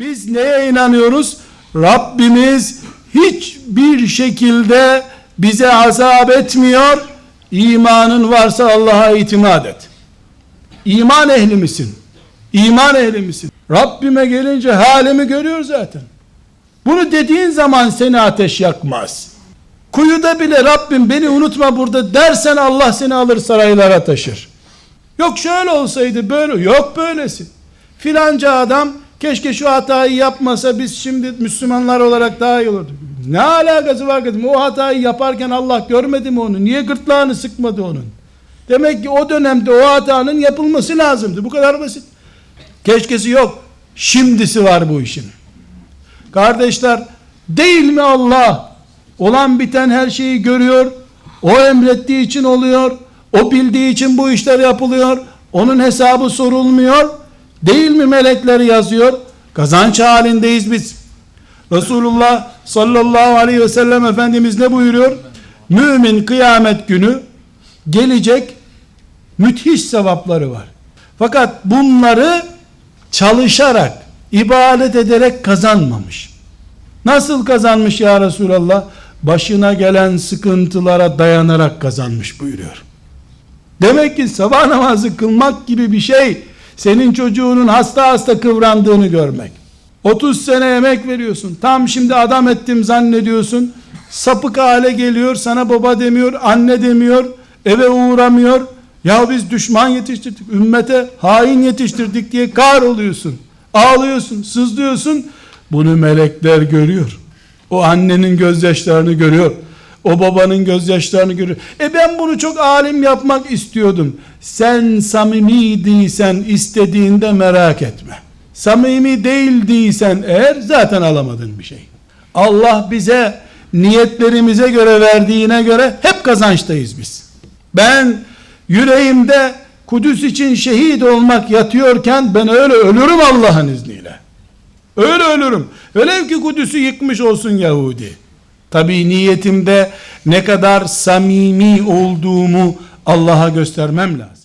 Biz neye inanıyoruz? Rabbimiz hiçbir şekilde bize azap etmiyor. İmanın varsa Allah'a itimat et. İman ehli misin? İman ehli misin? Rabbime gelince halimi görüyor zaten. Bunu dediğin zaman seni ateş yakmaz. Kuyuda bile Rabbim beni unutma burada dersen Allah seni alır saraylara taşır. Yok şöyle olsaydı böyle yok böylesi. Filanca adam keşke şu hatayı yapmasa biz şimdi Müslümanlar olarak daha iyi olurdu. Ne alakası var kızım? O hatayı yaparken Allah görmedi mi onu? Niye gırtlağını sıkmadı onun? Demek ki o dönemde o hatanın yapılması lazımdı. Bu kadar basit. Keşkesi yok. Şimdisi var bu işin. Kardeşler değil mi Allah olan biten her şeyi görüyor. O emrettiği için oluyor. O bildiği için bu işler yapılıyor. Onun hesabı sorulmuyor. Değil mi melekler yazıyor? Kazanç halindeyiz biz. Resulullah sallallahu aleyhi ve sellem Efendimiz ne buyuruyor? Mümin kıyamet günü gelecek müthiş sevapları var. Fakat bunları çalışarak, ibadet ederek kazanmamış. Nasıl kazanmış ya Resulallah? Başına gelen sıkıntılara dayanarak kazanmış buyuruyor. Demek ki sabah namazı kılmak gibi bir şey senin çocuğunun hasta hasta kıvrandığını görmek. 30 sene emek veriyorsun. Tam şimdi adam ettim zannediyorsun. Sapık hale geliyor. Sana baba demiyor, anne demiyor, eve uğramıyor. Ya biz düşman yetiştirdik, ümmete hain yetiştirdik diye kar oluyorsun. Ağlıyorsun, sızlıyorsun. Bunu melekler görüyor. O annenin gözyaşlarını görüyor. O babanın gözyaşlarını görüyor. E ben bunu çok alim yapmak istiyordum. Sen samimiysen istediğinde merak etme. Samimi değildiysen eğer zaten alamadın bir şey. Allah bize niyetlerimize göre verdiğine göre hep kazançtayız biz. Ben yüreğimde Kudüs için şehit olmak yatıyorken ben öyle ölürüm Allah'ın izniyle. Öyle ölürüm. Velev ki Kudüs'ü yıkmış olsun Yahudi. Tabi niyetimde ne kadar samimi olduğumu Allah'a göstermem lazım.